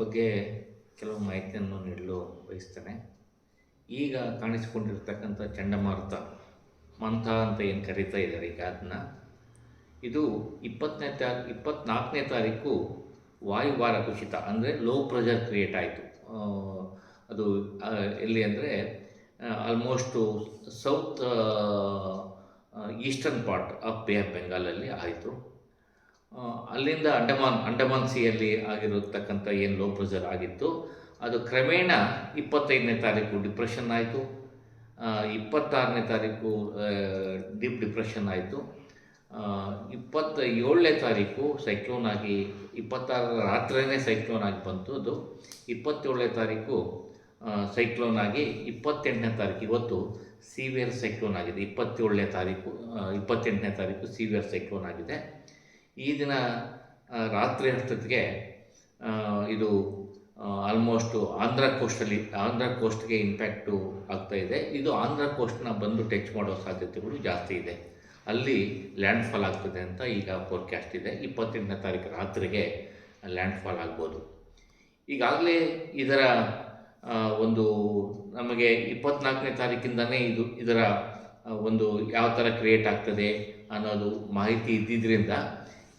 ಬಗ್ಗೆ ಕೆಲವು ಮಾಹಿತಿಯನ್ನು ನೀಡಲು ಬಯಸ್ತೇನೆ. ಈಗ ಕಾಣಿಸಿಕೊಂಡಿರ್ತಕ್ಕಂಥ ಚಂಡಮಾರುತ ಮಂಥ ಅಂತ ಏನು ಕರೀತಾ ಇದ್ದಾರೆ ಈಗ ಅದನ್ನ ಇದು ಇಪ್ಪತ್ತನೇ ತಾರ ಇಪ್ಪತ್ನಾಲ್ಕನೇ ತಾರೀಕು ವಾಯುಭಾರ ಕುಸಿತ, ಅಂದರೆ ಲೋ ಪ್ರೆಷರ್ ಕ್ರಿಯೇಟ್ ಆಯಿತು. ಅದು ಎಲ್ಲಿ ಅಂದರೆ almost south eastern part of bay of ಬೆಂಗಾಲಲ್ಲಿ ಆಯಿತು. ಅಲ್ಲಿಂದ ಅಂಡಮಾನ್ ಅಂಡಮಾನ್ ಸಿಯಲ್ಲಿ ಆಗಿರತಕ್ಕಂಥ ಏನು ಲೋ ಪ್ರೆಷರ್ ಆಗಿತ್ತು, ಅದು ಕ್ರಮೇಣ ಇಪ್ಪತ್ತೈದನೇ ತಾರೀಕು ಡಿಪ್ರೆಷನ್ ಆಯಿತು. ಇಪ್ಪತ್ತಾರನೇ ತಾರೀಕು ಡೀಪ್ ಡಿಪ್ರೆಷನ್ ಆಯಿತು. ಇಪ್ಪತ್ತ ಏಳನೇ ತಾರೀಕು ಸೈಕ್ಲೋನ್ ಆಗಿ, ಇಪ್ಪತ್ತಾರರ ರಾತ್ರಿಯೇ ಸೈಕ್ಲೋನ್ ಆಗಿ ಬಂತು ಅದು. ಇಪ್ಪತ್ತೇಳನೇ ತಾರೀಕು ಸೈಕ್ಲೋನ್ ಆಗಿ ಇಪ್ಪತ್ತೆಂಟನೇ ತಾರೀಕು, ಇವತ್ತು ಸಿವಿಯರ್ ಸೈಕ್ಲೋನ್ ಆಗಿದೆ. ಇಪ್ಪತ್ತೇಳನೇ ತಾರೀಕು ಇಪ್ಪತ್ತೆಂಟನೇ ತಾರೀಕು ಸಿವಿಯರ್ ಸೈಕ್ಲೋನ್ ಆಗಿದೆ. ಈ ದಿನ ರಾತ್ರಿ ಅಷ್ಟೊತ್ತಿಗೆ ಇದು ಆಲ್ಮೋಸ್ಟು ಆಂಧ್ರ ಕೋಸ್ಟಲ್ಲಿ ಆಂಧ್ರ ಕೋಸ್ಟ್ಗೆ ಇಂಪ್ಯಾಕ್ಟು ಆಗ್ತಾ ಇದೆ. ಇದು ಆಂಧ್ರ ಕೋಸ್ಟ್ನ ಬಂದು ಟಚ್ ಮಾಡೋ ಸಾಧ್ಯತೆಗಳು ಜಾಸ್ತಿ ಇದೆ. ಅಲ್ಲಿ ಲ್ಯಾಂಡ್ ಫಾಲ್ ಆಗ್ತದೆ ಅಂತ ಈಗ ಫೋರ್ಕ್ಯಾಸ್ಟ್ ಇದೆ. ಇಪ್ಪತ್ತೆಂಟನೇ ತಾರೀಕು ರಾತ್ರಿಗೆ ಲ್ಯಾಂಡ್ ಫಾಲ್ ಆಗ್ಬೋದು. ಈಗಾಗಲೇ ಇದರ ಒಂದು, ನಮಗೆ ಇಪ್ಪತ್ನಾಲ್ಕನೇ ತಾರೀಕಿಂದನೇ ಇದು, ಇದರ ಒಂದು ಯಾವ ಥರ ಕ್ರಿಯೇಟ್ ಆಗ್ತದೆ ಅನ್ನೋದು ಮಾಹಿತಿ ಇದ್ದಿದ್ದರಿಂದ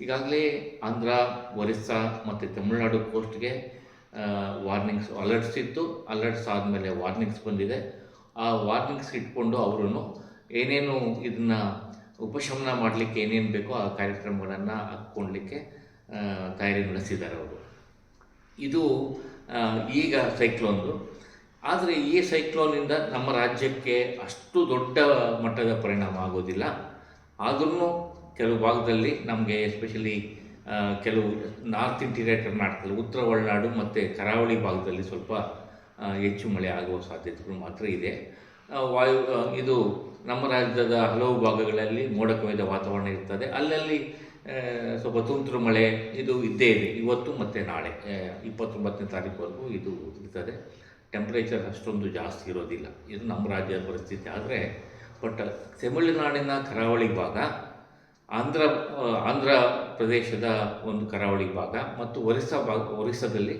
ಈಗಾಗಲೇ ಆಂಧ್ರ, ಒರಿಸ್ಸಾ ಮತ್ತು ತಮಿಳುನಾಡು ಕೋಸ್ಟ್ಗೆ ವಾರ್ನಿಂಗ್ಸ್ ಅಲರ್ಟ್ಸ್ ಇತ್ತು. ಅಲರ್ಟ್ಸ್ ಆದಮೇಲೆ ವಾರ್ನಿಂಗ್ಸ್ ಬಂದಿದೆ. ಆ ವಾರ್ನಿಂಗ್ಸ್ ಇಟ್ಕೊಂಡು ಅವರು ಏನೇನು ಇದನ್ನು ಉಪಶಮನ ಮಾಡಲಿಕ್ಕೆ ಏನೇನು ಬೇಕೋ ಆ ಕಾರ್ಯಕ್ರಮಗಳನ್ನು ಹಾಕ್ಕೊಳ್ಲಿಕ್ಕೆ ತಯಾರಿ ನಡೆಸಿದ್ದಾರೆ ಅವರು. ಇದು ಈಗ ಸೈಕ್ಲೋನ್ದು ಆದರೆ ಈ ಸೈಕ್ಲೋನಿಂದ ನಮ್ಮ ರಾಜ್ಯಕ್ಕೆ ಅಷ್ಟು ದೊಡ್ಡ ಮಟ್ಟದ ಪರಿಣಾಮ ಆಗೋದಿಲ್ಲ. ಆದ್ರೂ ಕೆಲವು ಭಾಗದಲ್ಲಿ ನಮಗೆ ಎಸ್ಪೆಷಲಿ ಕೆಲವು ನಾರ್ತ್ ಇಂಟೀರಿಯರ್ ಕರ್ನಾಟಕದಲ್ಲಿ ಉತ್ತರ ಒಳನಾಡು ಮತ್ತು ಕರಾವಳಿ ಭಾಗದಲ್ಲಿ ಸ್ವಲ್ಪ ಹೆಚ್ಚು ಮಳೆ ಆಗುವ ಸಾಧ್ಯತೆಗಳು ಮಾತ್ರ ಇದೆ. ವಾಯು ಇದು ನಮ್ಮ ರಾಜ್ಯದ ಹಲವು ಭಾಗಗಳಲ್ಲಿ ಮೋಡ ಕವಿದ ವಾತಾವರಣ ಇರ್ತದೆ. ಅಲ್ಲಲ್ಲಿ ಸ್ವಲ್ಪ ತುಂತುರು ಮಳೆ ಇದು ಇದ್ದೇ ಇದೆ. ಇವತ್ತು ಮತ್ತು ನಾಳೆ ಇಪ್ಪತ್ತೊಂಬತ್ತನೇ ತಾರೀಕುವರೆಗೂ ಇದು ಇರ್ತದೆ. ಟೆಂಪ್ರೇಚರ್ ಅಷ್ಟೊಂದು ಜಾಸ್ತಿ ಇರೋದಿಲ್ಲ. ಇದು ನಮ್ಮ ರಾಜ್ಯದ ಪರಿಸ್ಥಿತಿ. ಆದರೆ ಬಟ್ ತಮಿಳುನಾಡಿನ ಕರಾವಳಿ ಭಾಗ ಆಂಧ್ರ ಆಂಧ್ರ ಪ್ರದೇಶದ ಒಂದು ಕರಾವಳಿ ಭಾಗ ಮತ್ತು ಒರಿಸ್ಸಾ ಭಾಗ, ಒರಿಸ್ಸಾದಲ್ಲಿ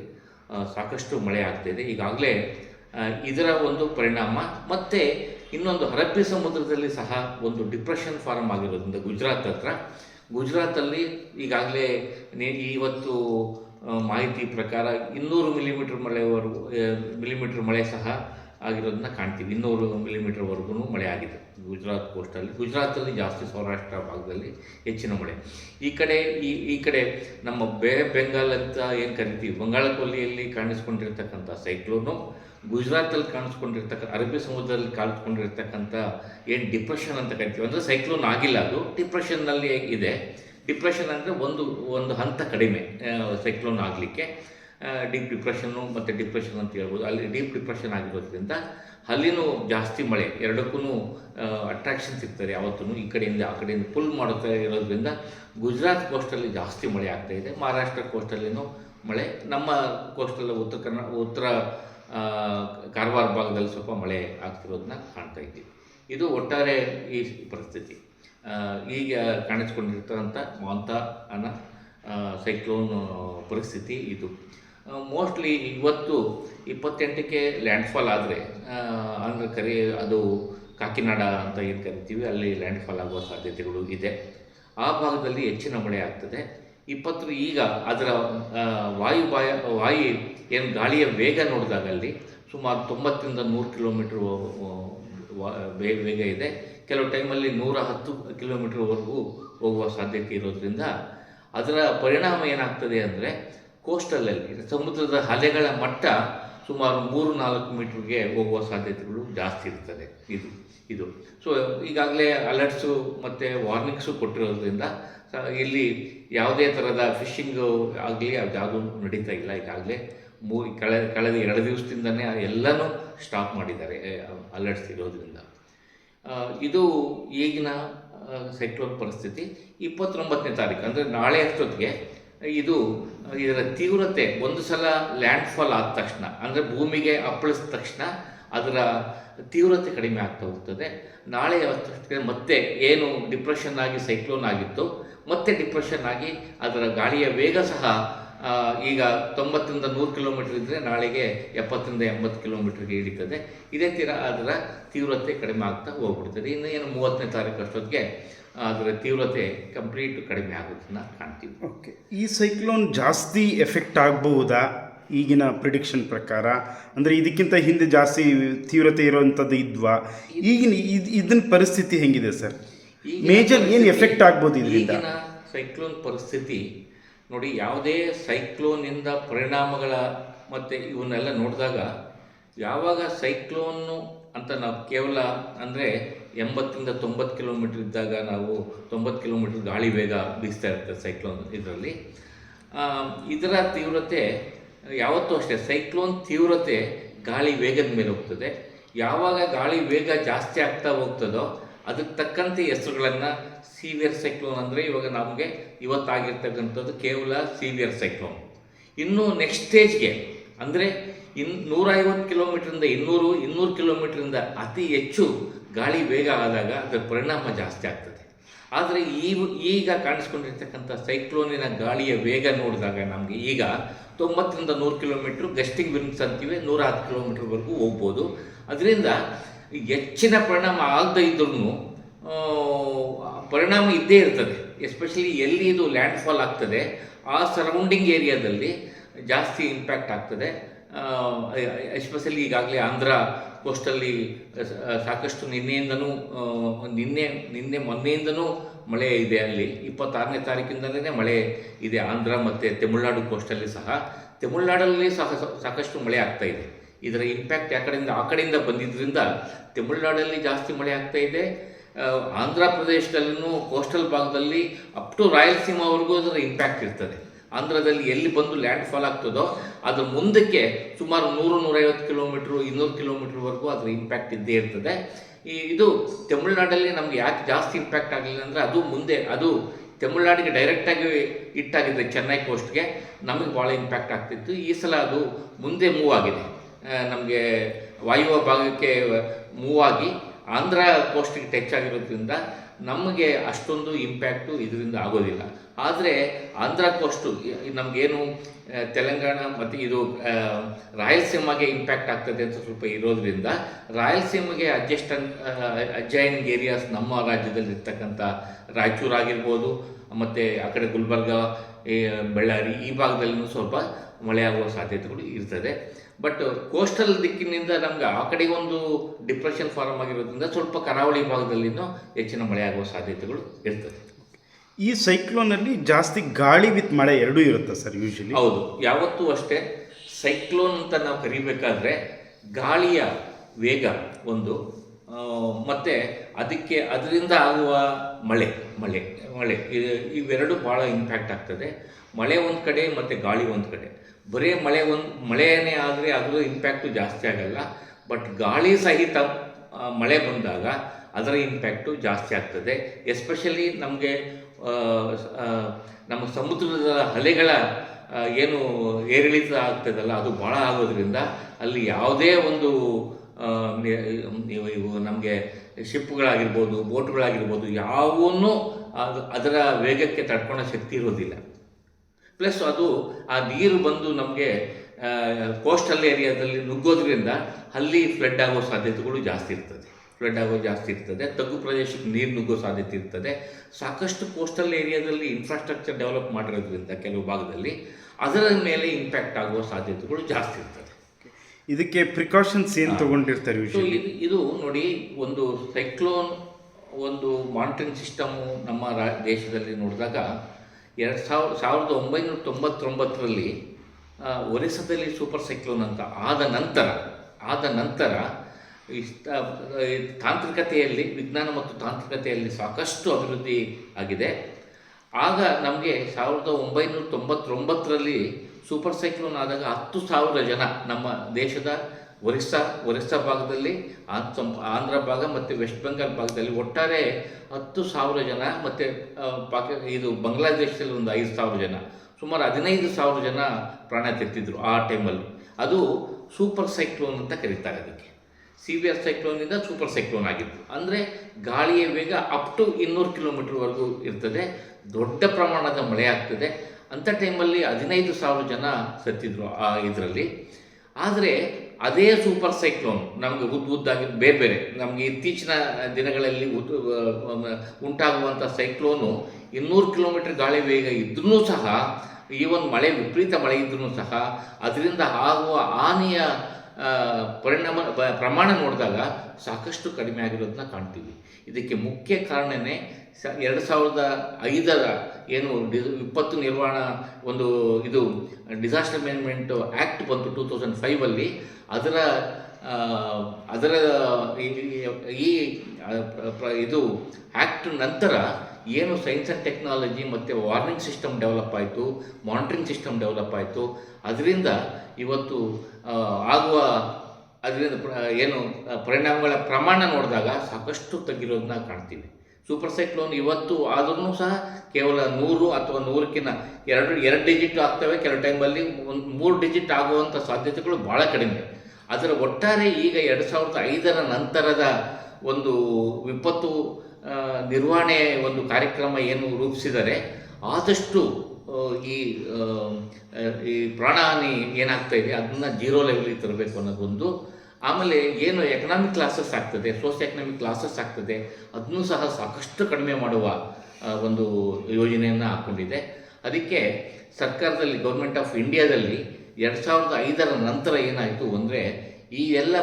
ಸಾಕಷ್ಟು ಮಳೆ ಆಗ್ತಾಯಿದೆ ಈಗಾಗಲೇ ಇದರ ಒಂದು ಪರಿಣಾಮ ಮತ್ತು ಇನ್ನೊಂದು ಅರಬ್ಬಿ ಸಮುದ್ರದಲ್ಲಿ ಸಹ ಒಂದು ಡಿಪ್ರೆಷನ್ ಫಾರ್ಮ್ ಆಗಿರೋದ್ರಿಂದ ಗುಜರಾತ್ ಹತ್ರ. ಗುಜರಾತಲ್ಲಿ ಈಗಾಗಲೇ ಇವತ್ತು ಮಾಹಿತಿ ಪ್ರಕಾರ ಇನ್ನೂರು ಮಿಲಿಮೀಟ್ರ್ ಮಳೆವರೆಗೂ ಮಿಲಿಮೀಟ್ರ್ ಮಳೆ ಸಹ ಆಗಿರೋದನ್ನ ಕಾಣ್ತೀವಿ. ಇನ್ನೂರು ಮಿಲಿಮೀಟರ್ವರೆಗೂ ಮಳೆ ಆಗಿದೆ. ಗುಜರಾತ್ ಕೋಸ್ಟಲ್ಲಿ ಗುಜರಾತಲ್ಲಿ ಜಾಸ್ತಿ ಸೌರಾಷ್ಟ್ರ ಭಾಗದಲ್ಲಿ ಹೆಚ್ಚಿನ ಮಳೆ. ಈ ಕಡೆ, ಈ ಈ ಕಡೆ ನಮ್ಮ ಬೇ ಬೆಂಗಾಲ್ ಅಂತ ಏನು ಕರಿತೀವಿ? ಬಂಗಾಳ ಕೊಲ್ಲಿಯಲ್ಲಿ ಕಾಣಿಸ್ಕೊಂಡಿರ್ತಕ್ಕಂಥ ಸೈಕ್ಲೋನು ಗುಜರಾತಲ್ಲಿ ಕಾಣಿಸ್ಕೊಂಡಿರ್ತಕ್ಕ, ಅರಬ್ಬಿ ಸಮುದ್ರದಲ್ಲಿ ಕಾಣಿಸ್ಕೊಂಡಿರ್ತಕ್ಕಂಥ ಏನು ಡಿಪ್ರೆಷನ್ ಅಂತ ಕರಿತೀವಿ? ಅಂದರೆ ಸೈಕ್ಲೋನ್ ಆಗಿಲ್ಲ ಅದು. ಡಿಪ್ರೆಷನ್ನಲ್ಲಿ ಇದೆ. ಡಿಪ್ರೆಷನ್ ಅಂದರೆ ಒಂದು ಒಂದು ಹಂತ ಕಡಿಮೆ ಸೈಕ್ಲೋನ್ ಆಗಲಿಕ್ಕೆ. ಡೀಪ್ ಡಿಪ್ರೆಷನ್ನು ಮತ್ತು ಡಿಪ್ರೆಷನ್ ಅಂತ ಹೇಳ್ಬೋದು. ಅಲ್ಲಿ ಡೀಪ್ ಡಿಪ್ರೆಷನ್ ಆಗಿರೋದ್ರಿಂದ ಅಲ್ಲಿನೂ ಜಾಸ್ತಿ ಮಳೆ ಎರಡಕ್ಕೂ ಅಟ್ರಾಕ್ಷನ್ ಸಿಗ್ತದೆ ಯಾವತ್ತೂ ಈ ಕಡೆಯಿಂದ ಆ ಕಡೆಯಿಂದ ಪುಲ್ ಮಾಡುತ್ತಾ ಇರೋದ್ರಿಂದ ಗುಜರಾತ್ ಕೋಸ್ಟಲ್ಲಿ ಜಾಸ್ತಿ ಮಳೆ ಆಗ್ತಾ ಇದೆ. ಮಹಾರಾಷ್ಟ್ರ ಕೋಸ್ಟಲ್ಲಿನೂ ಮಳೆ, ನಮ್ಮ ಕೋಸ್ಟಲ್ಲಿ ಉತ್ತರ ಕನ್ನಡ ಉತ್ತರ ಕಾರವಾರ ಭಾಗದಲ್ಲಿ ಸ್ವಲ್ಪ ಮಳೆ ಆಗ್ತಿರೋದನ್ನ ಕಾಣ್ತಾ ಇದ್ದೀವಿ. ಇದು ಒಟ್ಟಾರೆ ಈ ಪರಿಸ್ಥಿತಿ. ಈಗ ಕಾಣಿಸ್ಕೊಂಡಿರ್ತಕ್ಕಂಥ ಮಾಂತ ಅನ್ನ ಸೈಕ್ಲೋನ್ ಪರಿಸ್ಥಿತಿ ಇದು. ಮೋಸ್ಟ್ಲಿ ಇವತ್ತು ಇಪ್ಪತ್ತೆಂಟಕ್ಕೆ ಲ್ಯಾಂಡ್ಫಾಲ್ ಆದರೆ ಅಂದರೆ ಕರಿ, ಅದು ಕಾಕಿನಾಡ ಅಂತ ಏನು ಕರಿತೀವಿ, ಅಲ್ಲಿ ಲ್ಯಾಂಡ್ಫಾಲ್ ಆಗುವ ಸಾಧ್ಯತೆಗಳು ಇದೆ. ಆ ಭಾಗದಲ್ಲಿ ಹೆಚ್ಚಿನ ಮಳೆ ಆಗ್ತದೆ. ಇಪ್ಪತ್ತರ ಈಗ ಅದರ ವಾಯು ಬಾಯ, ವಾಯು ಏನು ಗಾಳಿಯ ವೇಗ ನೋಡಿದಾಗ ಅಲ್ಲಿ ಸುಮಾರು ತೊಂಬತ್ತರಿಂದ ನೂರು ಕಿಲೋಮೀಟ್ರ್ ವೇಗ ವೇಗ ಇದೆ. ಕೆಲವು ಟೈಮಲ್ಲಿ ನೂರ ಹತ್ತು ಕಿಲೋಮೀಟ್ರ್ವರೆಗೂ ಹೋಗುವ ಸಾಧ್ಯತೆ ಇರೋದ್ರಿಂದ ಅದರ ಪರಿಣಾಮ ಏನಾಗ್ತದೆ ಅಂದರೆ ಕೋಸ್ಟಲಲ್ಲಿ, ಸಮುದ್ರದ ಅಲೆಗಳ ಮಟ್ಟ ಸುಮಾರು ಮೂರು ನಾಲ್ಕು ಮೀಟ್ರಿಗೆ ಹೋಗುವ ಸಾಧ್ಯತೆಗಳು ಜಾಸ್ತಿ ಇರ್ತದೆ. ಇದು ಇದು. ಸೊ ಈಗಾಗಲೇ ಅಲರ್ಟ್ಸು ಮತ್ತು ವಾರ್ನಿಂಗ್ಸು ಕೊಟ್ಟಿರೋದ್ರಿಂದ ಇಲ್ಲಿ ಯಾವುದೇ ಥರದ ಫಿಶಿಂಗು ಆಗಲಿ, ಅದು ಯಾವುದೂ ನಡೀತಾ ಇಲ್ಲ. ಈಗಾಗಲೇ ಮೂ ಕಳೆದ ಕಳೆದ ಎರಡು ದಿವಸದಿಂದನೇ ಎಲ್ಲನೂ ಸ್ಟಾಪ್ ಮಾಡಿದ್ದಾರೆ ಅಲರ್ಟ್ಸ್ ಇರೋದ್ರಿಂದ. ಇದು ಈಗಿನ ಸೈಕ್ಲೋನ್ ಪರಿಸ್ಥಿತಿ. ಇಪ್ಪತ್ತೊಂಬತ್ತನೇ ತಾರೀಕು ಅಂದರೆ ನಾಳೆ ಅಷ್ಟೊತ್ತಿಗೆ ಇದು, ಇದರ ತೀವ್ರತೆ ಒಂದು ಸಲ ಲ್ಯಾಂಡ್ಫಾಲ್ ಆದ ತಕ್ಷಣ, ಅಂದರೆ ಭೂಮಿಗೆ ಅಪ್ಪಳಿಸಿದ ತಕ್ಷಣ ಅದರ ತೀವ್ರತೆ ಕಡಿಮೆ ಆಗ್ತಾ ಹೋಗ್ತದೆ. ನಾಳೆ ಮತ್ತೆ ಏನು ಡಿಪ್ರೆಷನ್ ಆಗಿ ಸೈಕ್ಲೋನ್ ಆಗಿತ್ತು, ಮತ್ತೆ ಡಿಪ್ರೆಷನ್ ಆಗಿ ಅದರ ಗಾಳಿಯ ವೇಗ ಸಹ ಈಗ ತೊಂಬತ್ತರಿಂದ ನೂರು ಕಿಲೋಮೀಟರ್ ಇದ್ದರೆ ನಾಳೆಗೆ ಎಪ್ಪತ್ತರಿಂದ ಎಂಬತ್ತು ಕಿಲೋಮೀಟರ್ಗೆ ಹಿಡಿತದೆ. ಇದೇ ತೀರ ಅದರ ತೀವ್ರತೆ ಕಡಿಮೆ ಆಗ್ತಾ ಹೋಗ್ಬಿಡ್ತದೆ. ಇನ್ನು ಏನು ಮೂವತ್ತನೇ ತಾರೀಕು ಅಷ್ಟೊತ್ತಿಗೆ ಅದರ ತೀವ್ರತೆ ಕಂಪ್ಲೀಟ್ ಕಡಿಮೆ ಆಗೋದನ್ನ ಕಾಣ್ತೀವಿ. ಓಕೆ ಈ ಸೈಕ್ಲೋನ್ ಜಾಸ್ತಿ ಎಫೆಕ್ಟ್ ಆಗಬಹುದಾ? ಈಗಿನ ಪ್ರಿಡಿಕ್ಷನ್ ಪ್ರಕಾರ? ಅಂದರೆ ಇದಕ್ಕಿಂತ ಹಿಂದೆ ಜಾಸ್ತಿ ತೀವ್ರತೆ ಇರುವಂಥದ್ದು ಇದ್ವಾ? ಈಗಿನ ಇದು ಇದನ್ನ ಪರಿಸ್ಥಿತಿ ಹೆಂಗಿದೆ ಸರ್? ಮೇಜರ್ ಏನು ಎಫೆಕ್ಟ್ ಆಗ್ಬೋದು ಇದರಿಂದ? ಸೈಕ್ಲೋನ್ ಪರಿಸ್ಥಿತಿ ನೋಡಿ ಯಾವುದೇ ಸೈಕ್ಲೋನಿಂದ ಪರಿಣಾಮಗಳ ಮತ್ತು ಇವನ್ನೆಲ್ಲ ನೋಡಿದಾಗ ಯಾವಾಗ ಸೈಕ್ಲೋನು ಅಂತ ನಾವು ಕೇವಲ ಅಂದರೆ ಎಂಬತ್ತರಿಂದ ತೊಂಬತ್ತು ಕಿಲೋಮೀಟ್ರ್ ಇದ್ದಾಗ ನಾವು ತೊಂಬತ್ತು ಕಿಲೋಮೀಟ್ರ್ ಗಾಳಿ ವೇಗ ಬೀಸ್ತಾ ಇರ್ತದೆ ಸೈಕ್ಲೋನ್ ಇದರಲ್ಲಿ. ಇದರ ತೀವ್ರತೆ ಯಾವತ್ತೂ ಅಷ್ಟೇ ಸೈಕ್ಲೋನ್ ತೀವ್ರತೆ ಗಾಳಿ ವೇಗದ ಮೇಲೆ ಹೋಗ್ತದೆ. ಯಾವಾಗ ಗಾಳಿ ವೇಗ ಜಾಸ್ತಿ ಆಗ್ತಾ ಹೋಗ್ತದೋ ಅದಕ್ಕೆ ತಕ್ಕಂತೆ ಹೆಸರುಗಳನ್ನು ಸೀವಿಯರ್ ಸೈಕ್ಲೋನ್ ಅಂದರೆ ಇವಾಗ ನಮಗೆ ಇವತ್ತಾಗಿರ್ತಕ್ಕಂಥದ್ದು ಕೇವಲ ಸೀವಿಯರ್ ಸೈಕ್ಲೋನ್ ಇನ್ನು ನೆಕ್ಸ್ಟ್ ಸ್ಟೇಜ್ಗೆ ಅಂದರೆ ಇನ್ ನೂರೈವತ್ತು ಕಿಲೋಮೀಟ್ರಿಂದ ಇನ್ನೂರು ಇನ್ನೂರು ಕಿಲೋಮೀಟ್ರಿಂದ ಅತಿ ಹೆಚ್ಚು ಗಾಳಿ ವೇಗ ಆದಾಗ ಅದರ ಪರಿಣಾಮ ಜಾಸ್ತಿ ಆಗ್ತದೆ. ಆದರೆ ಈಗ ಕಾಣಿಸ್ಕೊಂಡಿರ್ತಕ್ಕಂಥ ಸೈಕ್ಲೋನಿನ ಗಾಳಿಯ ವೇಗ ನೋಡಿದಾಗ ನಮಗೆ ಈಗ ತೊಂಬತ್ತರಿಂದ ನೂರು ಕಿಲೋಮೀಟ್ರ್ ಗಸ್ಟಿಂಗ್ ವಿಂಡ್ಸ್ ಅಂತೀವಿ ನೂರ ಹತ್ತು ಕಿಲೋಮೀಟ್ರ್ವರೆಗೂ ಹೋಗ್ಬೋದು. ಅದರಿಂದ ಹೆಚ್ಚಿನ ಪರಿಣಾಮ ಆಗದೇ ಇದ್ರೂ ಪರಿಣಾಮ ಇದ್ದೇ ಇರ್ತದೆ. ಎಸ್ಪೆಷಲಿ ಎಲ್ಲಿ ಇದು ಲ್ಯಾಂಡ್ಫಾಲ್ ಆಗ್ತದೆ, ಆ ಸರೌಂಡಿಂಗ್ ಏರಿಯಾದಲ್ಲಿ ಜಾಸ್ತಿ ಇಂಪ್ಯಾಕ್ಟ್ ಆಗ್ತದೆ. ಎಸ್ಪೆಷಲಿ ಈಗಾಗಲೇ ಆಂಧ್ರ ಕೋಸ್ಟಲ್ಲಿ ಸಾಕಷ್ಟು ನಿನ್ನೆಯಿಂದನೂ ನಿನ್ನೆ ನಿನ್ನೆ ಮೊನ್ನೆಯಿಂದನೂ ಮಳೆ ಇದೆ ಅಲ್ಲಿ. ಇಪ್ಪತ್ತಾರನೇ ತಾರೀಕಿಂದಲೇ ಮಳೆ ಇದೆ ಆಂಧ್ರ ಮತ್ತು ತಮಿಳುನಾಡು ಕೋಸ್ಟಲ್ಲಿ ಸಹ. ತಮಿಳುನಾಡಲ್ಲಿ ಸಹ ಸಾಕಷ್ಟು ಮಳೆ ಆಗ್ತಾ ಇದೆ. ಇದರ ಇಂಪ್ಯಾಕ್ಟ್ ಆ ಕಡೆಯಿಂದ ಆ ಕಡೆಯಿಂದ ಬಂದಿದ್ದರಿಂದ ತಮಿಳುನಾಡಲ್ಲಿ ಜಾಸ್ತಿ ಮಳೆ ಆಗ್ತಾ ಇದೆ. ಆಂಧ್ರ ಪ್ರದೇಶದಲ್ಲೂ ಕೋಸ್ಟಲ್ ಭಾಗದಲ್ಲಿ ಅಪ್ ಟು ರಾಯಲಸೀಮಾವರೆಗೂ ಅದರ ಇಂಪ್ಯಾಕ್ಟ್ ಇರ್ತದೆ. ಆಂಧ್ರದಲ್ಲಿ ಎಲ್ಲಿ ಬಂದು ಲ್ಯಾಂಡ್ ಫಾಲ್ ಆಗ್ತದೋ ಅದ್ರ ಮುಂದಕ್ಕೆ ಸುಮಾರು ನೂರು, ನೂರೈವತ್ತು ಕಿಲೋಮೀಟ್ರು ಇನ್ನೂರು ಕಿಲೋಮೀಟ್ರ್ವರೆಗೂ ಅದರ ಇಂಪ್ಯಾಕ್ಟ್ ಇದ್ದೇ ಇರ್ತದೆ. ಈ ಇದು ತಮಿಳುನಾಡಲ್ಲಿ ನಮ್ಗೆ ಯಾಕೆ ಜಾಸ್ತಿ ಇಂಪ್ಯಾಕ್ಟ್ ಆಗಲಿಲ್ಲ ಅಂದರೆ ಅದು ಮುಂದೆ, ಅದು ತಮಿಳುನಾಡಿಗೆ ಡೈರೆಕ್ಟಾಗಿ ಇಟ್ಟಾಗಿದೆ ಚೆನ್ನೈ ಕೋಸ್ಟ್ಗೆ ನಮಗೆ ಭಾಳ ಇಂಪ್ಯಾಕ್ಟ್ ಆಗ್ತಿತ್ತು. ಈ ಸಲ ಅದು ಮುಂದೆ ಮೂವ್ ಆಗಿದೆ. ನಮಗೆ ವಾಯುವ ಭಾಗಕ್ಕೆ ಮೂವ್ ಆಗಿ ಆಂಧ್ರ ಕೋಸ್ಟಿಗೆ ಟಚ್ ಆಗಿರೋದ್ರಿಂದ ನಮಗೆ ಅಷ್ಟೊಂದು ಇಂಪ್ಯಾಕ್ಟು ಇದರಿಂದ ಆಗೋದಿಲ್ಲ. ಆದರೆ ಆಂಧ್ರ ಕೋಸ್ಟು ಈ- ನಮಗೇನು ತೆಲಂಗಾಣ ಮತ್ತು ಇದು ರಾಯಲ್ಸೀಮಾಗೆ ಇಂಪ್ಯಾಕ್ಟ್ ಆಗ್ತದೆ ಅಂತ ಸ್ವಲ್ಪ ಇರೋದ್ರಿಂದ ರಾಯಲಸೀಮೆಗೆ ಅಡ್ಜಸ್ಟ್ ಅಡ್ಜೈನಿಂಗ್ ಏರಿಯಾಸ್ ನಮ್ಮ ರಾಜ್ಯದಲ್ಲಿ ಇರ್ತಕ್ಕಂಥ ರಾಯಚೂರು ಆಗಿರ್ಬೋದು, ಮತ್ತು ಆ ಕಡೆ ಗುಲ್ಬರ್ಗ ಬಳ್ಳಾರಿ ಈ ಭಾಗದಲ್ಲಿನೂ ಸ್ವಲ್ಪ ಮಳೆಯಾಗುವ ಸಾಧ್ಯತೆಗಳು ಇರ್ತದೆ. ಬಟ್ ಕೋಸ್ಟಲ್ ದಿಕ್ಕಿನಿಂದ ನಮ್ಗೆ ಆ ಕಡೆ ಒಂದು ಡಿಪ್ರೆಷನ್ ಫಾರ್ಮ್ ಆಗಿರೋದ್ರಿಂದ ಸ್ವಲ್ಪ ಕರಾವಳಿ ಭಾಗದಲ್ಲಿನೂ ಹೆಚ್ಚಿನ ಮಳೆಯಾಗುವ ಸಾಧ್ಯತೆಗಳು ಇರ್ತದೆ. ಈ ಸೈಕ್ಲೋನಲ್ಲಿ ಜಾಸ್ತಿ ಗಾಳಿ ವಿತ್ ಮಳೆ ಎರಡೂ ಇರುತ್ತೆ ಸರ್ ಯೂಶಲಿ ಹೌದು. ಯಾವತ್ತೂ ಅಷ್ಟೇ ಸೈಕ್ಲೋನ್ ಅಂತ ನಾವು ಕರಿಬೇಕಾದ್ರೆ ಗಾಳಿಯ ವೇಗ ಒಂದು ಮತ್ತೆ ಅದಕ್ಕೆ ಅದರಿಂದ ಆಗುವ ಮಳೆ ಮಳೆ ಮಳೆ. ಇದು- ಇವೆರಡು ಭಾಳ ಇಂಪ್ಯಾಕ್ಟ್ ಆಗ್ತದೆ. ಮಳೆ ಒಂದು ಕಡೆ ಮತ್ತು ಗಾಳಿ ಒಂದು ಕಡೆ. ಬರೀ ಮಳೆ ಒಂದು ಮಳೆಯೇ ಆದರೆ ಅದರ ಇಂಪ್ಯಾಕ್ಟು ಜಾಸ್ತಿ ಆಗಲ್ಲ. ಬಟ್ ಗಾಳಿ ಸಹಿತ ಮಳೆ ಬಂದಾಗ ಅದರ ಇಂಪ್ಯಾಕ್ಟು ಜಾಸ್ತಿ ಆಗ್ತದೆ. ಎಸ್ಪೆಷಲಿ ನಮಗೆ ನಮ್ಮ ಸಮುದ್ರದ ಅಲೆಗಳ ಏನು ಏರಿಳಿತ ಆಗ್ತದಲ್ಲ, ಅದು ಭಾಳ ಆಗೋದ್ರಿಂದ ಅಲ್ಲಿ ಯಾವುದೇ ಒಂದು ನೀವು ನಮಗೆ ಶಿಪ್ಗಳಾಗಿರ್ಬೋದು, ಬೋಟ್ಗಳಾಗಿರ್ಬೋದು ಯಾವನ್ನೂ ಅದು ಅದರ ವೇಗಕ್ಕೆ ತಡ್ಕೊಳ್ಳೋ ಶಕ್ತಿ ಇರೋದಿಲ್ಲ. ಪ್ಲಸ್ ಅದು ಆ ನೀರು ಬಂದು ನಮಗೆ ಕೋಸ್ಟಲ್ ಏರಿಯಾದಲ್ಲಿ ನುಗ್ಗೋದ್ರಿಂದ ಅಲ್ಲಿ ಫ್ಲಡ್ ಆಗೋ ಸಾಧ್ಯತೆಗಳು ಜಾಸ್ತಿ ಇರ್ತದೆ. ಫ್ಲಡ್ ಆಗೋ ಜಾಸ್ತಿ ಇರ್ತದೆ, ತಗ್ಗು ಪ್ರದೇಶಕ್ಕೆ ನೀರು ನುಗ್ಗೋ ಸಾಧ್ಯತೆ ಇರ್ತದೆ. ಸಾಕಷ್ಟು ಕೋಸ್ಟಲ್ ಏರಿಯಾದಲ್ಲಿ ಇನ್ಫ್ರಾಸ್ಟ್ರಕ್ಚರ್ ಡೆವಲಪ್ ಮಾಡಿರೋದ್ರಿಂದ ಕೆಲವು ಭಾಗದಲ್ಲಿ ಅದರ ಮೇಲೆ ಇಂಪ್ಯಾಕ್ಟ್ ಆಗುವ ಸಾಧ್ಯತೆಗಳು ಜಾಸ್ತಿ ಇರ್ತದೆ. ಇದಕ್ಕೆ ಪ್ರಿಕಾಷನ್ಸ್ ಏನು ತಗೊಂಡಿರ್ತಾರೆ ಯೂಶಲಿ ಇದು ಇದು ನೋಡಿ ಒಂದು ಸೈಕ್ಲೋನ್ ಒಂದು ಮಾನಿಟರಿಂಗ್ ಸಿಸ್ಟಮು ನಮ್ಮ ರಾ ದೇಶದಲ್ಲಿ ನೋಡಿದಾಗ ಎರಡು ಸಾವಿರ ಸಾವಿರದ ಒಂಬೈನೂರ ತೊಂಬತ್ತೊಂಬತ್ತರಲ್ಲಿ ಆ, ಒರಿಸ್ಸಾದಲ್ಲಿ ಸೂಪರ್ ಸೈಕ್ಲೋನ್ ಅಂತ ಆದ ನಂತರ ಆದ ನಂತರ ಇಷ್ಟ ಈ ತಾಂತ್ರಿಕತೆಯಲ್ಲಿ ವಿಜ್ಞಾನ ಮತ್ತು ತಾಂತ್ರಿಕತೆಯಲ್ಲಿ ಸಾಕಷ್ಟು ಅಭಿವೃದ್ಧಿ ಆಗಿದೆ. ಆಗ ನಮಗೆ ಸಾವಿರದ ಒಂಬೈನೂರ ತೊಂಬತ್ತೊಂಬತ್ತರಲ್ಲಿ ಸೂಪರ್ ಸೈಕ್ಲೋನ್ ಆದಾಗ ಹತ್ತು ಸಾವಿರ ಜನ ನಮ್ಮ ದೇಶದ ಒರಿಸ್ಸಾ ಒರಿಸ್ಸಾ ಭಾಗದಲ್ಲಿ, ಆಂಧ್ರ ಭಾಗ ಮತ್ತು ವೆಸ್ಟ್ ಬೆಂಗಾಲ್ ಭಾಗದಲ್ಲಿ ಒಟ್ಟಾರೆ ಹತ್ತು ಸಾವಿರ ಜನ ಮತ್ತು ಪಾಕ, ಇದು ಬಾಂಗ್ಲಾದೇಶದಲ್ಲಿ ಒಂದು ಐದು ಸಾವಿರ ಜನ, ಸುಮಾರು ಹದಿನೈದು ಸಾವಿರ ಜನ ಪ್ರಾಣ ತೆತ್ತಿದ್ರು ಆ ಟೈಮಲ್ಲಿ. ಅದು ಸೂಪರ್ ಸೈಕ್ಲೋನ್ ಅಂತ ಕರೀತಾರೆ ಅದಕ್ಕೆ. ಸಿವಿಯರ್ ಸೈಕ್ಲೋನಿಂದ ಸೂಪರ್ ಸೈಕ್ಲೋನ್ ಆಗಿತ್ತು. ಅಂದರೆ ಗಾಳಿಯ ವೇಗ ಅಪ್ ಟು ಇನ್ನೂರು ಕಿಲೋಮೀಟ್ರ್ವರೆಗೂ ಇರ್ತದೆ, ದೊಡ್ಡ ಪ್ರಮಾಣದ ಮಳೆ ಆಗ್ತದೆ ಅಂಥ ಟೈಮಲ್ಲಿ ಹದಿನೈದು ಸಾವಿರ ಜನ ಸತ್ತಿದ್ರು ಆ ಇದರಲ್ಲಿ. ಆದರೆ ಅದೇ ಸೂಪರ್ ಸೈಕ್ಲೋನ್ ನಮಗೆ ಉದ್ದ ಉದ್ದಾಗಿ ಬೇರೆ ಬೇರೆ. ನಮಗೆ ಇತ್ತೀಚಿನ ದಿನಗಳಲ್ಲಿ ಉದ್ ಉಂಟಾಗುವಂಥ ಸೈಕ್ಲೋನು ಇನ್ನೂರು ಕಿಲೋಮೀಟರ್ ಗಾಳಿ ವೇಗ ಇದ್ರೂ ಸಹ ಈವನ್ ಮಳೆ, ವಿಪರೀತ ಮಳೆ ಇದ್ರೂ ಸಹ, ಅದರಿಂದ ಆಗುವ ಹಾನಿಯ ಪರಿಣಾಮ ಪ್ರಮಾಣ ನೋಡಿದಾಗ ಸಾಕಷ್ಟು ಕಡಿಮೆ ಆಗಿರೋದನ್ನ ಕಾಣ್ತೀವಿ. ಇದಕ್ಕೆ ಮುಖ್ಯ ಕಾರಣನೇ ಸ ಎರಡು ಸಾವಿರದ ಐದರ ಏನು ಡಿ ವಿಪತ್ತು ನಿರ್ವಹಣಾ ಒಂದು ಇದು ಡಿಸಾಸ್ಟರ್ ಮ್ಯಾನೇಜ್ಮೆಂಟ್ ಆ್ಯಕ್ಟ್ ಬಂತು ಟೂ ತೌಸಂಡ್ ಫೈವಲ್ಲಿ ಅದರ ಅದರ ಈ- ಇದು ಆ್ಯಕ್ಟ್ ನಂತರ ಏನು ಸೈನ್ಸ್ ಆ್ಯಂಡ್ ಟೆಕ್ನಾಲಜಿ ಮತ್ತು ವಾರ್ನಿಂಗ್ ಸಿಸ್ಟಮ್ ಡೆವಲಪ್ ಆಯಿತು ಮಾನಿಟ್ರಿಂಗ್ ಸಿಸ್ಟಮ್ ಡೆವಲಪ್ ಆಯಿತು. ಅದರಿಂದ ಇವತ್ತು ಆಗುವ ಅದರಿಂದ ಏನು ಪರಿಣಾಮಗಳ ಪ್ರಮಾಣ ನೋಡಿದಾಗ ಸಾಕಷ್ಟು ತಗ್ಗಿರೋದನ್ನ ಕಾಣ್ತೀವಿ ಸೂಪರ್ ಸೈಕ್ಲೋನ್ ಇವತ್ತು ಆದ್ರೂ ಸಹ ಕೇವಲ ನೂರು ಅಥವಾ ನೂರಕ್ಕಿಂತ ಎರಡು ಎರಡು ಡಿಜಿಟ್ ಆಗ್ತವೆ. ಕೆಲವು ಟೈಮಲ್ಲಿ ಒಂದು ಮೂರು ಡಿಜಿಟ್ ಆಗುವಂಥ ಸಾಧ್ಯತೆಗಳು ಭಾಳ ಕಡಿಮೆ. ಅದರ ಒಟ್ಟಾರೆ ಈಗ ಎರಡು ಸಾವಿರದ ಐದರ ನಂತರದ ಒಂದು ವಿಪತ್ತು ನಿರ್ವಹಣೆ ಒಂದು ಕಾರ್ಯಕ್ರಮ ಏನು ರೂಪಿಸಿದರೆ ಆದಷ್ಟು ಈ ಈ ಪ್ರಾಣಹಾನಿ ಏನಾಗ್ತಾ ಇದೆ, ಅದನ್ನು ಜೀರೋ ಲೆವೆಲಿಗೆ ತರಬೇಕು ಅನ್ನೋದೊಂದು ಆಮೇಲೆ ಏನು ಎಕನಾಮಿಕ್ ಕ್ಲಾಸಸ್ ಆಗ್ತದೆ ಸೋಶಿಯೋ ಎಕನಾಮಿಕ್ ಕ್ಲಾಸಸ್ ಆಗ್ತದೆ ಅದನ್ನೂ ಸಹ ಸಾಕಷ್ಟು ಕಡಿಮೆ ಮಾಡುವ ಒಂದು ಯೋಜನೆಯನ್ನು ಹಾಕ್ಕೊಂಡಿದೆ ಅದಕ್ಕೆ ಸರ್ಕಾರದಲ್ಲಿ ಗೌರ್ಮೆಂಟ್ ಆಫ್ ಇಂಡಿಯಾದಲ್ಲಿ ಎರಡು ಸಾವಿರದ ಐದರ ನಂತರ ಏನಾಯಿತು ಅಂದರೆ, ಈ ಎಲ್ಲ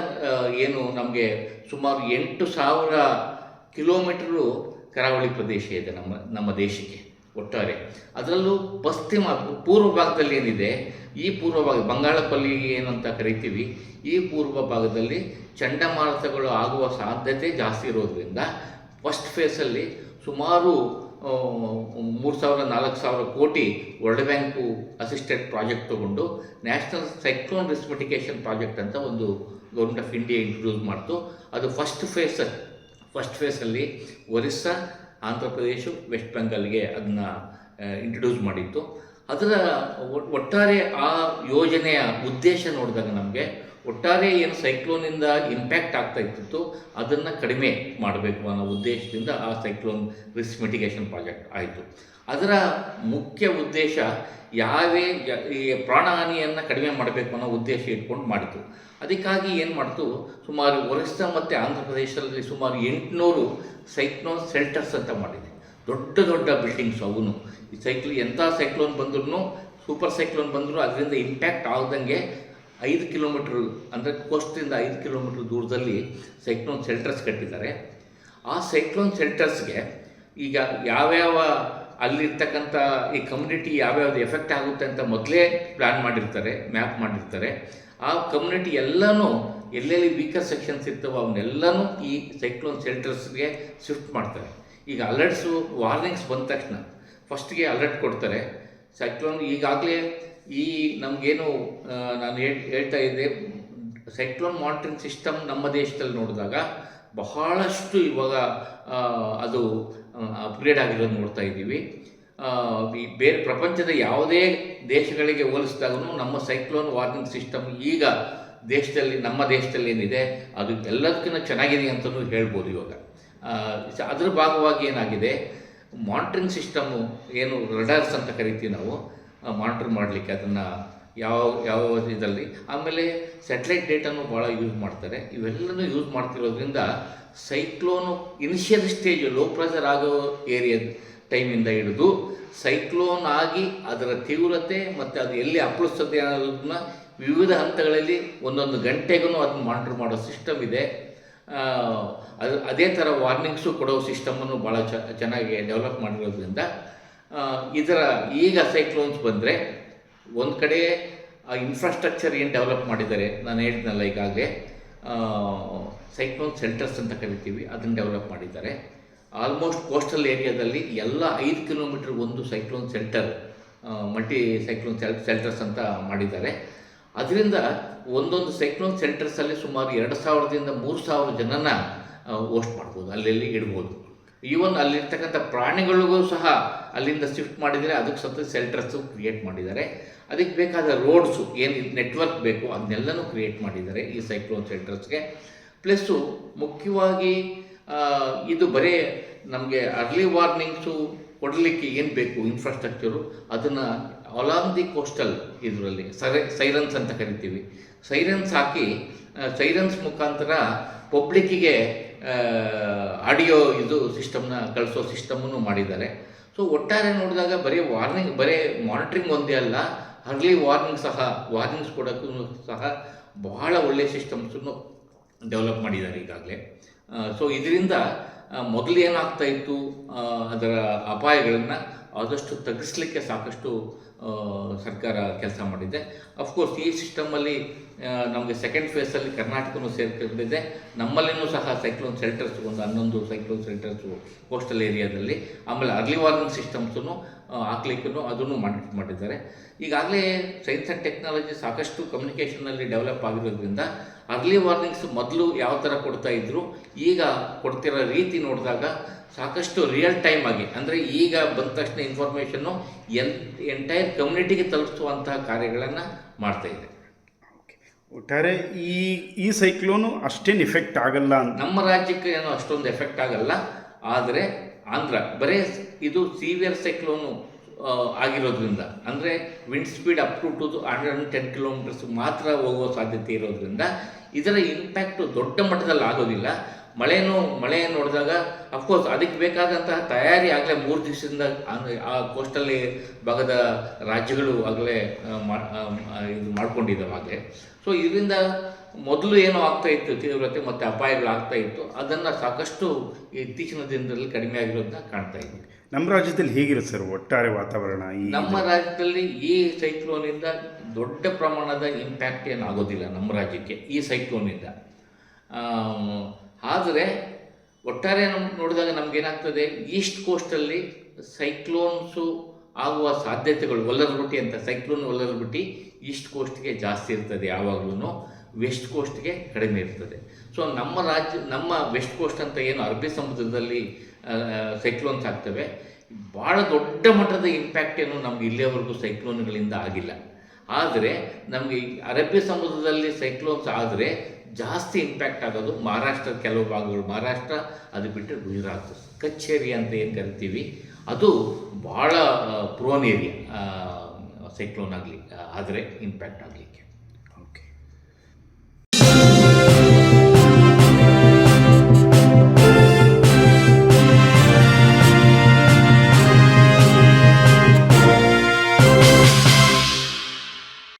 ಏನು ನಮಗೆ ಸುಮಾರು ಎಂಟು ಸಾವಿರ ಕಿಲೋಮೀಟರು ಕರಾವಳಿ ಪ್ರದೇಶ ಇದೆ ನಮ್ಮ ನಮ್ಮ ದೇಶಕ್ಕೆ. ಒಟ್ಟಾರೆ. ಅದರಲ್ಲೂ ಪಶ್ಚಿಮ ಪೂರ್ವ ಭಾಗದಲ್ಲಿ ಏನಿದೆ, ಈ ಪೂರ್ವ ಭಾಗ ಬಂಗಾಳಪಲ್ಲಿ ಏನಂತ ಕರಿತೀವಿ, ಈ ಪೂರ್ವ ಭಾಗದಲ್ಲಿ ಚಂಡಮಾರುತಗಳು ಆಗುವ ಸಾಧ್ಯತೆ ಜಾಸ್ತಿ ಇರೋದ್ರಿಂದ ಫಸ್ಟ್ ಫೇಸಲ್ಲಿ ಸುಮಾರು ಮೂರು ಸಾವಿರ, ನಾಲ್ಕು ಸಾವಿರ crore world bank assisted project ತಗೊಂಡು ನ್ಯಾಷನಲ್ ಸೈಕ್ಲೋನ್ ರಿಸ್ಕ್ ಪ್ರಾಜೆಕ್ಟ್ ಅಂತ ಒಂದು ಗೌರ್ಮೆಂಟ್ ಆಫ್ ಇಂಡಿಯಾ ಇಂಟ್ರೊಡ್ಯೂಸ್ ಮಾಡ್ತು. ಅದು ಫಸ್ಟ್ ಫೇಸ್ ಫಸ್ಟ್ ಫೇಸಲ್ಲಿ ಒರಿಸ್ಸಾ ಆಂಧ್ರ ಪ್ರದೇಶ ವೆಸ್ಟ್ ಬೆಂಗಾಲ್ಗೆ ಅದನ್ನ ಇಂಟ್ರೊಡ್ಯೂಸ್ ಮಾಡಿತ್ತು. ಅದರ ಒಟ್ಟಾರೆ ಆ ಯೋಜನೆಯ ಉದ್ದೇಶ ನೋಡಿದಾಗ ನಮಗೆ ಒಟ್ಟಾರೆ ಏನು ಸೈಕ್ಲೋನಿಂದ ಇಂಪ್ಯಾಕ್ಟ್ ಆಗ್ತಾ ಇತ್ತು ಅದನ್ನು ಕಡಿಮೆ ಮಾಡಬೇಕು ಅನ್ನೋ ಉದ್ದೇಶದಿಂದ ಆ ಸೈಕ್ಲೋನ್ ರಿಸ್ಕ್ ಮಿಟಿಗೇಷನ್ ಪ್ರಾಜೆಕ್ಟ್ ಆಯಿತು. ಅದರ ಮುಖ್ಯ ಉದ್ದೇಶ ಯಾವೇ ಈ ಪ್ರಾಣಹಾನಿಯನ್ನು ಕಡಿಮೆ ಮಾಡಬೇಕು ಅನ್ನೋ ಉದ್ದೇಶ ಇಟ್ಕೊಂಡು ಮಾಡಿತು ಅದಕ್ಕಾಗಿ ಏನು ಮಾಡ್ತು? ಸುಮಾರು ಒರಿಸ್ಸಾ ಮತ್ತು ಆಂಧ್ರ ಪ್ರದೇಶದಲ್ಲಿ ಸುಮಾರು ಎಂಟುನೂರು ಸೈಕ್ಲೋನ್ ಸೆಲ್ಟರ್ಸ್ ಅಂತ ಮಾಡಿದೆ. ದೊಡ್ಡ ದೊಡ್ಡ ಬಿಲ್ಡಿಂಗ್ಸ್ ಅವನು. ಈ ಸೈಕ್ಲ್ ಎಂಥ ಸೈಕ್ಲೋನ್ ಬಂದ್ರೂ ಸೂಪರ್ ಸೈಕ್ಲೋನ್ ಬಂದರೂ ಅದರಿಂದ ಇಂಪ್ಯಾಕ್ಟ್ ಆಗದಂಗೆ ಐದು ಕಿಲೋಮೀಟ್ರ್, ಅಂದರೆ ಕೋಸ್ಟಿಂದ ಐದು ಕಿಲೋಮೀಟ್ರ್ ದೂರದಲ್ಲಿ ಸೈಕ್ಲೋನ್ ಸೆಲ್ಟರ್ಸ್ ಕಟ್ಟಿದ್ದಾರೆ. ಆ ಸೈಕ್ಲೋನ್ ಸೆಲ್ಟರ್ಸ್ಗೆ ಈಗ ಯಾವ್ಯಾವ ಅಲ್ಲಿರ್ತಕ್ಕಂಥ ಈ ಕಮ್ಯುನಿಟಿ ಯಾವ್ಯಾವ್ದು ಎಫೆಕ್ಟ್ ಆಗುತ್ತೆ ಅಂತ ಮೊದಲೇ ಪ್ಲ್ಯಾನ್ ಮಾಡಿರ್ತಾರೆ ಮ್ಯಾಪ್ ಮಾಡಿರ್ತಾರೆ. ಆ ಕಮ್ಯುನಿಟಿ ಎಲ್ಲನೂ ಎಲ್ಲೆಲ್ಲಿ ವೀಕರ್ ಸೆಕ್ಷನ್ಸ್ ಇರ್ತವೋ ಅವನ್ನೆಲ್ಲನೂ ಈ ಸೈಕ್ಲೋನ್ ಶೆಲ್ಟರ್ಸ್ಗೆ ಶಿಫ್ಟ್ ಮಾಡ್ತಾರೆ. ಈಗ ಅಲರ್ಟ್ಸು ವಾರ್ನಿಂಗ್ಸ್ ಬಂದ ತಕ್ಷಣ ಫಸ್ಟ್ಗೆ ಅಲರ್ಟ್ ಕೊಡ್ತಾರೆ. ಸೈಕ್ಲೋನ್ ಈಗಾಗಲೇ ಈ ನಮಗೇನು ನಾನು ಹೇಳ್ ಹೇಳ್ತಾ ಇದ್ದೆ ಸೈಕ್ಲೋನ್ ಮಾನಿಟರಿಂಗ್ ಸಿಸ್ಟಮ್ ನಮ್ಮ ದೇಶದಲ್ಲಿ ನೋಡಿದಾಗ ಬಹಳಷ್ಟು ಇವಾಗ ಅದು ಅಪ್ಗ್ರೇಡ್ ಆಗಿರೋದು ನೋಡ್ತಾ ಇದ್ದೀವಿ. ಈ ಬೇರೆ ಪ್ರಪಂಚದ ಯಾವುದೇ ದೇಶಗಳಿಗೆ ಹೋಲಿಸಿದಾಗೂ ನಮ್ಮ ಸೈಕ್ಲೋನ್ ವಾರ್ನಿಂಗ್ ಸಿಸ್ಟಮ್ ಈಗ ದೇಶದಲ್ಲಿ, ನಮ್ಮ ದೇಶದಲ್ಲಿ ಏನಿದೆ, ಅದು ಎಲ್ಲದಕ್ಕಿಂತ ಚೆನ್ನಾಗಿದೆ ಅಂತಲೂ ಹೇಳ್ಬೋದು ಇವಾಗ. ಅದರ ಭಾಗವಾಗಿ ಏನಾಗಿದೆ ಮಾನಿಟ್ರಿಂಗ್ ಸಿಸ್ಟಮ್ಮು ಏನು ರಡಾರ್ಸ್ ಅಂತ ಕರಿತೀವಿ ನಾವು ಮಾನಿಟ್ರ್ ಮಾಡಲಿಕ್ಕೆ ಅದನ್ನು ಯಾವ ಯಾವ ಇದರಲ್ಲಿ? ಆಮೇಲೆ ಸ್ಯಾಟಲೈಟ್ ಡೇಟಾನು ಭಾಳ ಯೂಸ್ ಮಾಡ್ತಾರೆ. ಇವೆಲ್ಲನೂ use ಮಾಡ್ತಿರೋದ್ರಿಂದ cyclone initial stage low pressure ಆಗೋ ಏರಿಯಾ ಟೈಮಿಂದ ಹಿಡಿದು ಸೈಕ್ಲೋನ್ ಆಗಿ ಅದರ ತೀವ್ರತೆ ಮತ್ತು ಅದು ಎಲ್ಲಿ ಅಪ್ಪಳಿಸ್ತದೆ ಅನ್ನೋದನ್ನ ವಿವಿಧ ಹಂತಗಳಲ್ಲಿ ಒಂದೊಂದು ಗಂಟೆಗೂ ಅದನ್ನು ಮಾನಿಟರ್ ಮಾಡೋ ಸಿಸ್ಟಮ್ ಇದೆ. ಅದು ಅದೇ ಥರ ವಾರ್ನಿಂಗ್ಸು ಕೊಡೋ ಸಿಸ್ಟಮನ್ನು ಭಾಳ ಚೆನ್ನಾಗಿ ಡೆವಲಪ್ ಮಾಡಿರೋದ್ರಿಂದ ಇದರ ಈಗ ಸೈಕ್ಲೋನ್ಸ್ ಬಂದರೆ ಒಂದು ಕಡೆ ಆ ಇನ್ಫ್ರಾಸ್ಟ್ರಕ್ಚರ್ ಏನು ಡೆವಲಪ್ ಮಾಡಿದ್ದಾರೆ, ನಾನು ಹೇಳಿದ್ನಲ್ಲ ಈಗಾಗಲೇ ಸೈಕ್ಲೋನ್ ಸೆಂಟರ್ಸ್ ಅಂತ ಕರಿತೀವಿ, ಅದನ್ನು ಡೆವಲಪ್ ಮಾಡಿದ್ದಾರೆ. ಆಲ್ಮೋಸ್ಟ್ ಕೋಸ್ಟಲ್ ಏರಿಯಾದಲ್ಲಿ ಎಲ್ಲ ಐದು ಕಿಲೋಮೀಟರ್ ಒಂದು cyclone centre multi cyclone cell shelters ಅಂತ ಮಾಡಿದ್ದಾರೆ. ಅದರಿಂದ ಒಂದೊಂದು ಸೈಕ್ಲೋನ್ ಸೆಂಟರ್ಸಲ್ಲಿ ಸುಮಾರು ಎರಡು ಸಾವಿರದಿಂದ ಮೂರು ಸಾವಿರ ಜನನ ವೋಸ್ಟ್ ಮಾಡ್ಬೋದು, ಅಲ್ಲೆಲ್ಲಿ ಇಡ್ಬೋದು. ಈವನ್ ಅಲ್ಲಿರ್ತಕ್ಕಂಥ ಪ್ರಾಣಿಗಳಿಗೂ ಸಹ ಅಲ್ಲಿಂದ ಶಿಫ್ಟ್ ಮಾಡಿದರೆ ಅದಕ್ಕೆ ಸತ ಸೆಲ್ಟರ್ಸು ಕ್ರಿಯೇಟ್ ಮಾಡಿದ್ದಾರೆ. ಅದಕ್ಕೆ ಬೇಕಾದ ರೋಡ್ಸು ಏನು ನೆಟ್ವರ್ಕ್ ಬೇಕು ಅದನ್ನೆಲ್ಲನೂ ಕ್ರಿಯೇಟ್ ಮಾಡಿದ್ದಾರೆ ಈ ಸೈಕ್ಲೋನ್ ಸೆಲ್ಟರ್ಸ್ಗೆ ಪ್ಲಸ್ಸು ಮುಖ್ಯವಾಗಿ ಇದು ಬರೀ ನಮಗೆ ಅರ್ಲಿ ವಾರ್ನಿಂಗ್ಸು ಕೊಡಲಿಕ್ಕೆ ಏನು ಬೇಕು ಇನ್ಫ್ರಾಸ್ಟ್ರಕ್ಚರು ಅದನ್ನು ಅಲಾಂಗ್ ದಿ ಕೋಸ್ಟಲ್ ಇದರಲ್ಲಿ ಸರೆ ಸೈರನ್ಸ್ ಅಂತ ಕರಿತೀವಿ. ಸೈರನ್ಸ್ ಹಾಕಿ ಸೈರನ್ಸ್ ಮುಖಾಂತರ ಪಬ್ಲಿಕ್ಕಿಗೆ ಆಡಿಯೋ ಇದು ಸಿಸ್ಟಮ್ನ ಕಳಿಸೋ ಸಿಸ್ಟಮನ್ನು ಮಾಡಿದ್ದಾರೆ. ಸೊ ಒಟ್ಟಾರೆ ನೋಡಿದಾಗ ಬರೀ ವಾರ್ನಿಂಗ್ ಬರೀ ಮಾನಿಟ್ರಿಂಗ್ ಒಂದೇ ಅಲ್ಲ ಅರ್ಲಿ ವಾರ್ನಿಂಗ್ ಸಹ ವಾರ್ನಿಂಗ್ಸ್ ಕೊಡೋಕ್ಕೂ ಸಹ ಬಹಳ ಒಳ್ಳೆಯ ಸಿಸ್ಟಮ್ಸನ್ನು ಡೆವಲಪ್ ಮಾಡಿದ್ದಾರೆ ಈಗಾಗಲೇ. ಸೊ ಇದರಿಂದ ಮೊದಲು ಏನಾಗ್ತಾ ಇತ್ತು ಅದರ ಅಪಾಯಗಳನ್ನು ಆದಷ್ಟು ತಗ್ಗಿಸ್ಲಿಕ್ಕೆ ಸಾಕಷ್ಟು ಸರ್ಕಾರ ಕೆಲಸ ಮಾಡಿದೆ. ಅಫ್ಕೋರ್ಸ್ ಈ ಸಿಸ್ಟಮಲ್ಲಿ ನಮಗೆ ಸೆಕೆಂಡ್ ಫೇಸಲ್ಲಿ ಕರ್ನಾಟಕನೂ ಸೇರ್ಕೊಂಡಿದೆ. ನಮ್ಮಲ್ಲಿನೂ ಸಹ ಸೈಕ್ಲೋನ್ ಶೆಲ್ಟರ್ಸ್ ಒಂದು ಹನ್ನೊಂದು ಸೈಕ್ಲೋನ್ ಸೆಲ್ಟರ್ಸು ಕೋಸ್ಟಲ್ ಏರಿಯಾದಲ್ಲಿ ಆಮೇಲೆ ಅರ್ಲಿ ವಾರ್ನಿಂಗ್ ಸಿಸ್ಟಮ್ಸನ್ನು ಹಾಕ್ಲಿಕ್ಕೂ ಅದನ್ನು ಮಾಡಿ, ಮಾಡಿದ್ದಾರೆ. ಈಗಾಗಲೇ ಸೈನ್ಸ್ ಆ್ಯಂಡ್ ಟೆಕ್ನಾಲಜಿ ಸಾಕಷ್ಟು ಕಮ್ಯುನಿಕೇಷನಲ್ಲಿ ಡೆವಲಪ್ ಆಗಿರೋದ್ರಿಂದ ಅರ್ಲಿ ವಾರ್ನಿಂಗ್ಸ್ ಮೊದಲು ಯಾವ ಥರ ಕೊಡ್ತಾ ಇದ್ರು ಈಗ ಕೊಡ್ತಿರೋ ರೀತಿ ನೋಡಿದಾಗ ಸಾಕಷ್ಟು ರಿಯಲ್ ಟೈಮ್ ಆಗಿ ಅಂದರೆ ಈಗ ಬಂದ ತಕ್ಷಣ ಇನ್ಫಾರ್ಮೇಷನ್ನು ಎನ್ ಎಂಟೈರ್ ಕಮ್ಯುನಿಟಿಗೆ ತಲುಪಿಸುವಂತಹ ಕಾರ್ಯಗಳನ್ನು ಮಾಡ್ತಾ ಇದೆ. ಒಟ್ಟಾರೆ ಈ ಈ ಸೈಕ್ಲೋನು ಅಷ್ಟೇನು ಎಫೆಕ್ಟ್ ಆಗಲ್ಲ ನಮ್ಮ ರಾಜ್ಯಕ್ಕೆ ಏನೋ ಅಷ್ಟೊಂದು ಎಫೆಕ್ಟ್ ಆಗಲ್ಲ ಆದರೆ ಆಂಧ್ರ ಬರೇ ಇದು ಸಿವಿಯರ್ ಸೈಕ್ಲೋನು ಆಗಿರೋದ್ರಿಂದ. ಅಂದರೆ wind speed up to two hundred and ten kilometres ಮಾತ್ರ ಹೋಗುವ ಸಾಧ್ಯತೆ ಇರೋದ್ರಿಂದ ಇದರ ಇಂಪ್ಯಾಕ್ಟು ದೊಡ್ಡ ಮಟ್ಟದಲ್ಲಿ ಆಗೋದಿಲ್ಲ. ಮಳೆನೂ ಮಳೆ ನೋಡಿದಾಗ ಅಫ್ಕೋರ್ಸ್ ಅದಕ್ಕೆ ಬೇಕಾದಂತಹ ತಯಾರಿ ಆಗಲೇ ಮೂರು ದಿವಸದಿಂದ ಆ ಕೋಸ್ಟಲ್ ಭಾಗದ ರಾಜ್ಯಗಳು ಆಗಲೇ ಇದು ಮಾಡ್ಕೊಂಡಿದ್ದಾವೆ ಸೊ ಇದರಿಂದ ಮೊದಲು ಏನೋ ಆಗ್ತಾ ಇತ್ತು, ತೀವ್ರತೆ ಮತ್ತು ಅಪಾಯಗಳು ಆಗ್ತಾ ಇತ್ತು. ಅದನ್ನು ಸಾಕಷ್ಟು ಇತ್ತೀಚಿನ ದಿನದಲ್ಲಿ ಕಡಿಮೆ ಆಗಿರೋದನ್ನ ಕಾಣ್ತಾ ಇದ್ದೀವಿ ನಮ್ಮ ರಾಜ್ಯದಲ್ಲಿ ಹೇಗಿರುತ್ತೆ ಸರ್ ಒಟ್ಟಾರೆ ವಾತಾವರಣ ಈ ನಮ್ಮ ರಾಜ್ಯದಲ್ಲಿ ಈ ಸೈಕ್ಲೋನಿಂದ ದೊಡ್ಡ ಪ್ರಮಾಣದ ಇಂಪ್ಯಾಕ್ಟ್ ಏನಾಗೋದಿಲ್ಲ ನಮ್ಮ ರಾಜ್ಯಕ್ಕೆ ಈ ಸೈಕ್ಲೋನಿಂದ ಆದರೆ ಒಟ್ಟಾರೆ ನಮ್ ನೋಡಿದಾಗ ನಮಗೇನಾಗ್ತದೆ ಈಸ್ಟ್ ಕೋಸ್ಟಲ್ಲಿ ಸೈಕ್ಲೋನ್ಸು ಆಗುವ ಸಾಧ್ಯತೆಗಳು ಒಲ್ಲರ್ಬಿಟ್ಟಿ ಅಂತ ಸೈಕ್ಲೋನ್ ಒಲ್ಲರ್ಬಿಟ್ಟಿ ಈಸ್ಟ್ ಕೋಸ್ಟ್ಗೆ ಜಾಸ್ತಿ ಇರ್ತದೆ ಯಾವಾಗಲೂ ವೆಸ್ಟ್ ಕೋಸ್ಟ್ಗೆ ಕಡಿಮೆ ಇರ್ತದೆ. ಸೊ ನಮ್ಮ ರಾಜ್ಯ, ನಮ್ಮ ವೆಸ್ಟ್ ಕೋಸ್ಟ್ ಅಂತ ಏನು ಅರಬ್ಬಿ ಸಮುದ್ರದಲ್ಲಿ ಸೈಕ್ಲೋನ್ಸ್ ಆಗ್ತವೆ. ಭಾಳ ದೊಡ್ಡ ಮಟ್ಟದ ಇಂಪ್ಯಾಕ್ಟ್ ಏನು ನಮ್ಗೆ ಇಲ್ಲಿಯವರೆಗೂ ಸೈಕ್ಲೋನ್ಗಳಿಂದ ಆಗಿಲ್ಲ. ಆದರೆ ನಮಗೆ ಅರಬ್ಬಿ ಸಮುದ್ರದಲ್ಲಿ ಸೈಕ್ಲೋನ್ಸ್ ಆದರೆ ಜಾಸ್ತಿ ಇಂಪ್ಯಾಕ್ಟ್ ಆಗೋದು ಮಹಾರಾಷ್ಟ್ರದ ಕೆಲವು ಭಾಗಗಳು. ಮಹಾರಾಷ್ಟ್ರ ಅದು ಬಿಟ್ಟರೆ ಗುಜರಾತ್. ಕಚ್ ಏರಿಯಾ ಅಂತ ಏನು ಕರಿತೀವಿ? ಅದು ಭಾಳ ಪ್ರೋನ್ ಏರಿಯಾ ಸೈಕ್ಲೋನ್ ಆಗಲಿ ಆದರೆ ಇಂಪ್ಯಾಕ್ಟ್ ಆಗಲಿಕ್ಕೆ.